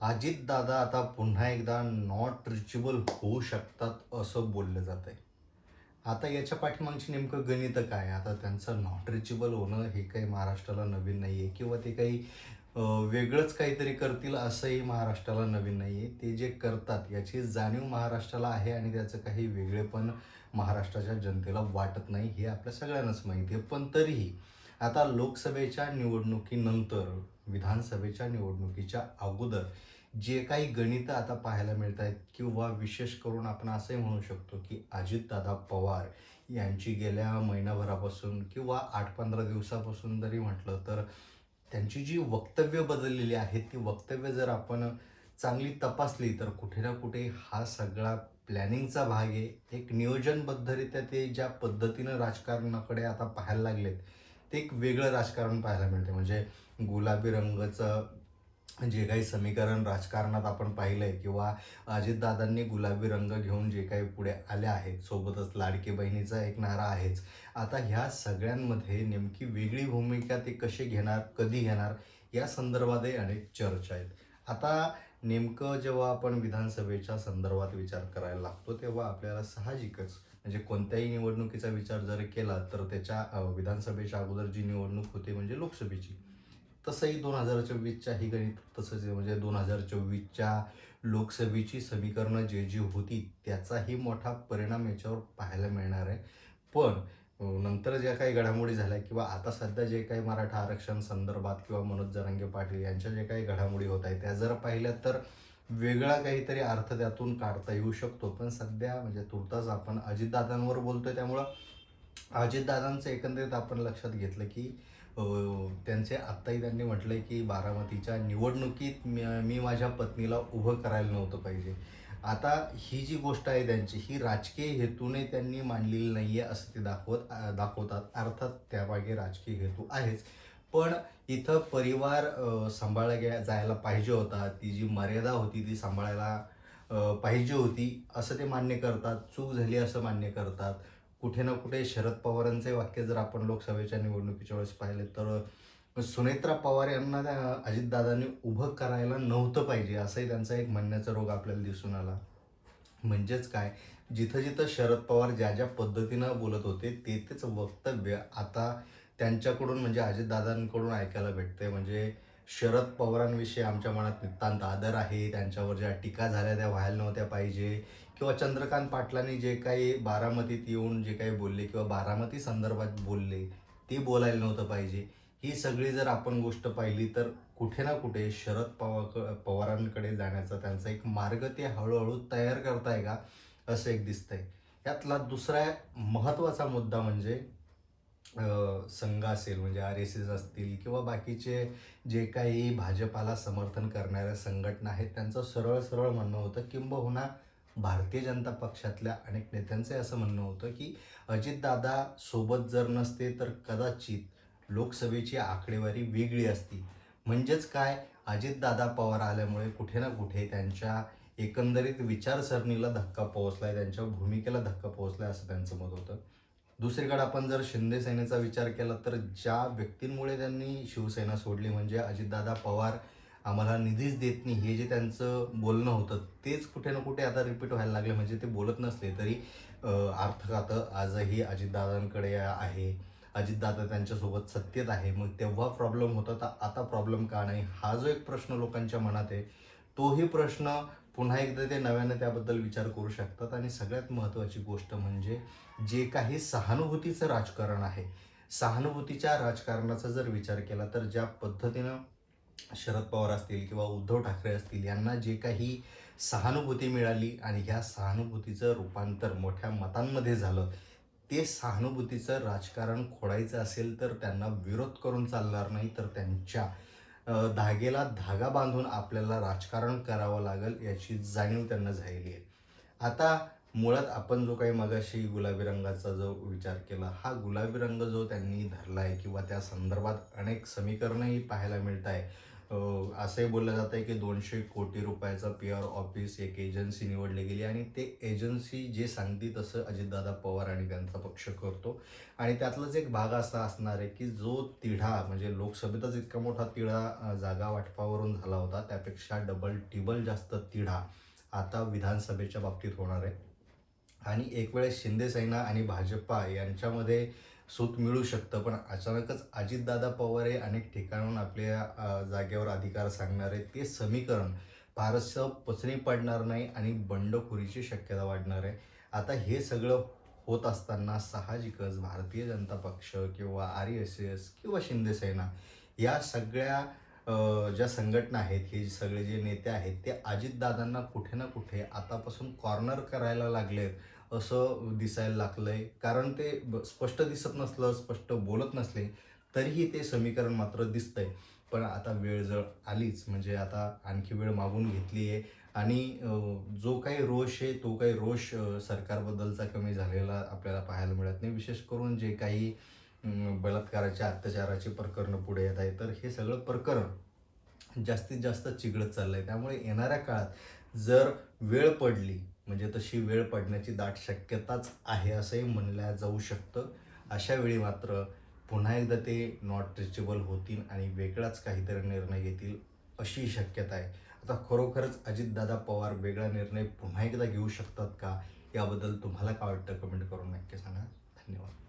अजित दादा आता पुन्हा एकदा नॉट रिचेबल होऊ शकतात असं बोललं जात आहे आता याच्या पाठीमागची नेमकं गणित काय? आता त्यांचं नॉट रिचेबल होणं हे काही महाराष्ट्राला नवीन नाही आहे किंवा ते काही वेगळंच काहीतरी करतील असंही महाराष्ट्राला नवीन नाही आहे ते जे करतात याची जाणीव महाराष्ट्राला आहे आणि त्याचं काही वेगळेपण महाराष्ट्राच्या जनतेला वाटत नाही हे आपल्या सगळ्यांनाच माहिती आहे. पण तरीही आता लोकसभेच्या निवडणुकीनंतर विधानसभेच्या निवडणुकीच्या अगोदर जे काही गणितं आता पाहायला मिळत आहेत किंवा विशेष करून आपण असंही म्हणू शकतो की अजितदादा पवार यांची गेल्या महिनाभरापासून किंवा आठ पंधरा दिवसापासून जरी म्हटलं तर त्यांची जी वक्तव्य बदललेली आहेत ती वक्तव्य जर आपण चांगली तपासली तर कुठे ना कुठे हा सगळा प्लॅनिंगचा भाग आहे. एक नियोजनबद्धरित्या ते ज्या पद्धतीनं राजकारणाकडे आता पाहायला लागलेत ते एक वेगळं राजकारण पाहायला मिळते म्हणजे गुलाबी रंगाचं जे काही समीकरण राजकारणात आपण पाहिलं आहे किंवा अजितदादांनी गुलाबी रंग घेऊन जे काही पुढे आले आहेत सोबतच लाडकी बहिणीचा एक नारा आहेच. आता ह्या सगळ्यांमध्ये नेमकी वेगळी भूमिका ते कसे घेणार कधी घेणार या संदर्भातही अनेक चर्चा आहेत. आता नेमकं जेव्हा आपण विधानसभेच्या संदर्भात विचार करायला लागतो तेव्हा आपल्याला साहजिकच म्हणजे कोणत्याही निवडणुकीचा विचार जर केला तर त्याच्या विधानसभेच्या अगोदर जी निवडणूक होते म्हणजे लोकसभेची तसंही दोन हजार चोवीसच्या ही गणित तसंच म्हणजे दोन हजार चोवीसच्या लोकसभेची समीकरणं जे जी होती त्याचाही मोठा परिणाम याच्यावर पाहायला मिळणार आहे. पण नंतर ज्या काही घडामोडी झाल्या किंवा आता सध्या जे काही मराठा आरक्षण संदर्भात किंवा मनोज जरांगे पाटील यांच्या जे काही घडामोडी होत आहेत त्या जर पाहिल्या तर वेगळा काहीतरी अर्थ त्यातून काढता येऊ शकतो. पण सध्या म्हणजे तुर्तास आपण अजितदादांवर बोलतोय त्यामुळं अजितदादांचं एकंदरीत आपण लक्षात घेतलं की त्यांचे आत्ताही त्यांनी म्हटलंय की बारामतीच्या निवडणुकीत मी मी माझ्या पत्नीला उभं करायला नव्हतं पाहिजे. आता ही जी गोष्ट आहे त्यांची ही राजकीय हेतूने त्यांनी मांडलेली नाही आहे असं ते दाखवत दाखवतात. अर्थात त्यामागे राजकीय हेतू आहेच. पण इथं परिवार सांभाळला गे जायला पाहिजे होता. ती जी मर्यादा होती ती सांभाळायला पाहिजे होती असं ते मान्य करतात. चूक झाली असं मान्य करतात. कुठे ना कुठे शरद पवारांचे वाक्य जर आपण लोकसभेच्या निवडणुकीच्या वेळेस पाहिले तर सुनेत्रा पवार यांना त्या अजितदादांनी उभं करायला नव्हतं पाहिजे असंही त्यांचा एक म्हणण्याचा रोग आपल्याला दिसून आला. म्हणजेच काय? जिथं जिथं शरद पवार ज्या ज्या पद्धतीनं बोलत होते ते तेच वक्तव्य आता त्यांच्याकडून म्हणजे अजितदादांकडून ऐकायला भेटते म्हणजे शरद पवारांविषयी आमच्या मनात नितांत आदर आहे. त्यांच्यावर ज्या टीका झाल्या त्या व्हायला नव्हत्या पाहिजे. किंवा चंद्रकांत पाटलांनी जे काही बारामतीत येऊन जे काही बोलले किंवा बारामती संदर्भात बोलले ते बोलायला नव्हतं पाहिजे. ही सगळी जर आपण गोष्ट पाहिली तर कुठे ना कुठे शरद पवार पवारांकडे जाण्याचा त्यांचा एक मार्ग ते हळूहळू तयार करताय का असं एक दिसतंय. यातला दुसरा महत्त्वाचा मुद्दा म्हणजे संघ असेल म्हणजे आर एस एस असतील किंवा बाकीचे जे काही भाजपाला समर्थन करणाऱ्या संघटना आहेत त्यांचं सरळ सरळ म्हणणं होतं किंबहुना भारतीय जनता पक्षातल्या अनेक नेत्यांचे असं म्हणणं होतं की अजितदादा सोबत जर नसते तर कदाचित लोकसभेची आकडेवारी वेगळी असती. म्हणजेच काय? अजितदादा पवार आल्यामुळे कुठे ना कुठे त्यांच्या एकंदरीत विचारसरणीला धक्का पोहोचलाय त्यांच्या भूमिकेला धक्का पोहोचलाय असं त्यांचं मत होतं. दुसरीकडे आपण जर शिंदे सेनेचा विचार केला तर ज्या व्यक्तींमुळे त्यांनी शिवसेना सोडली म्हणजे अजितदादा पवार आम्हाला निधीच देत नाही हे जे त्यांचं बोलणं होतं तेच कुठे ना कुठे आता रिपीट व्हायला लागले म्हणजे ते बोलत नसले तरी अं, अर्थ आजही अजितदादांकडे आहे. अजितदादा त्यांच्यासोबत सत्तेत आहे. मग तेव्हा प्रॉब्लेम होता तर आता प्रॉब्लेम का नाही? हा जो एक प्रश्न लोकांच्या मनात आहे तोही प्रश्न पुन्हा एकदा ते नव्यानं त्याबद्दल विचार करू शकतात. आणि सगळ्यात महत्त्वाची गोष्ट म्हणजे जे काही सहानुभूतीचं राजकारण आहे सहानुभूतीच्या राजकारणाचा जर विचार केला तर ज्या पद्धतीनं शरद पवार असतील किंवा उद्धव ठाकरे असतील यांना जे काही सहानुभूती मिळाली आणि ह्या सहानुभूतीचं रूपांतर मोठ्या मतांमध्ये झालं ते सहानुभूतीचं राजकारण खोडायचं असेल तर त्यांना विरोध करून चालणार नाही तर त्यांच्या धागेला धागा बांधून आपल्याला राजकारण करावं लागेल याची जाणीव त्यांना झालेली आहे. आता मुळात आपण जो काही मगाशी गुलाबी रंगाचा जो विचार केला हा गुलाबी रंग जो त्यांनी धरला आहे किंवा त्या संदर्भात अनेक समीकरणंही पाहायला मिळत आहे असंही बोललं जात आहे की दोनशे कोटी रुपयाचा पी आर ऑफिस एक एजन्सी निवडली गेली आणि ते एजन्सी जे सांगते तसं अजितदादा पवार आणि त्यांचा पक्ष करतो. आणि त्यातलाच एक भाग असा असणार आहे की जो तिढा म्हणजे लोकसभेतच इतका मोठा तिढा जागा वाटपावरून झाला होता त्यापेक्षा डबल टिबल जास्त तिढा आता विधानसभेच्या बाबतीत होणार आहे. आणि एक वेळेस शिंदेसेना आणि भाजपा यांच्यामध्ये सूत मिळू शकतं. पण अचानकच अजितदादा पवार हे अनेक ठिकाणाहून आपल्या जागेवर अधिकार सांगणारे ते समीकरण फारसं पचनी पडणार नाही आणि बंडखोरीची शक्यता वाढणार आहे. आता हे सगळं होत असताना साहजिकच भारतीय जनता पक्ष किंवा आर एस एस किंवा शिंदेसेना या सगळ्या ज्या संघटना आहेत हे सगळे जे नेते आहेत ते अजितदादांना कुठे ना कुठे आतापासून कॉर्नर करायला लागलेत. असं दिसायला लागलंय. कारण ते ब- स्पष्ट दिसत नसलं स्पष्ट बोलत नसले तरीही ते समीकरण मात्र दिसतंय. पण आता वेळ जर आलीच म्हणजे आता आणखी वेळ मागून घेतली आहे. आणि जो काही रोष आहे तो काही रोष सरकारबद्दलचा कमी झालेला आपल्याला पाहायला मिळत नाही. विशेष करून जे काही बलात्काराचे बलात्काराच्या अत्याचाराची प्रकरणं पुढे येत आहे तर हे सगळं प्रकरण जास्तीत जास्त चिघळत चाललं आहे त्यामुळे येणाऱ्या काळात जर वेळ पडली म्हणजे तशी वेळ पडण्याची दाट शक्यताच आहे असंही म्हणल्या जाऊ शकतं. अशा वेळी मात्र पुन्हा एकदा ते नॉट रिचेबल होतील आणि वेगळाच काहीतरी निर्णय घेतील अशी शक्यता आहे. आता खरोखरच अजितदादा पवार वेगळा निर्णय पुन्हा एकदा घेऊ शकतात का? याबद्दल तुम्हाला काय वाटतं? कमेंट करून नक्की सांगा. धन्यवाद.